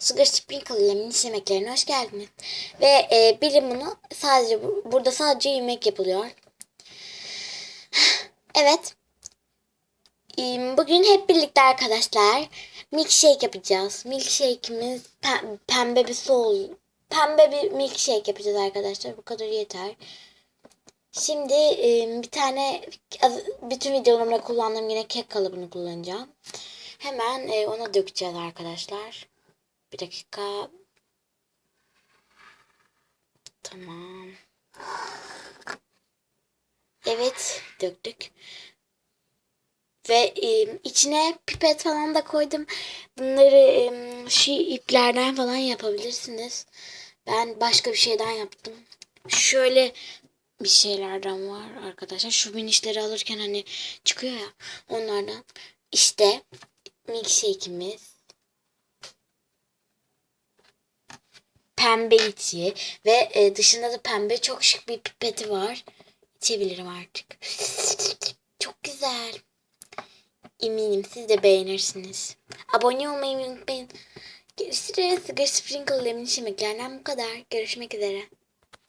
Sugar Sprinkle ile mini yemeklerine hoş geldiniz. Ve e, bilin bunu sadece bu- burada sadece yemek yapılıyor. Evet. Ee, Bugün hep birlikte arkadaşlar milkshake yapacağız. Milkshake'imiz pe- pembe bir soğuk. Pembe bir milkshake yapacağız arkadaşlar. Bu kadar yeter. Şimdi e, bir tane bütün videolarımda kullandığım yine kek kalıbını kullanacağım. Hemen e, ona dökeceğiz arkadaşlar. Bir dakika. Tamam. Evet döktük. Ve e, içine pipet falan da koydum. Bunları e, şu iplerden falan yapabilirsiniz. Ben başka bir şeyden yaptım. Şöyle bir şeylerden var arkadaşlar. Şu minişleri alırken hani çıkıyor ya onlardan. İşte milkshake'imiz. Pembe içi ve e, dışında da pembe çok şık bir pipeti var. İçebilirim artık. Çok güzel. Eminim siz de beğenirsiniz. Abone olmayı unutmayın. Görüşürüz. Sugar Sprinkle Lemon yemeklerden bu kadar. Görüşmek üzere.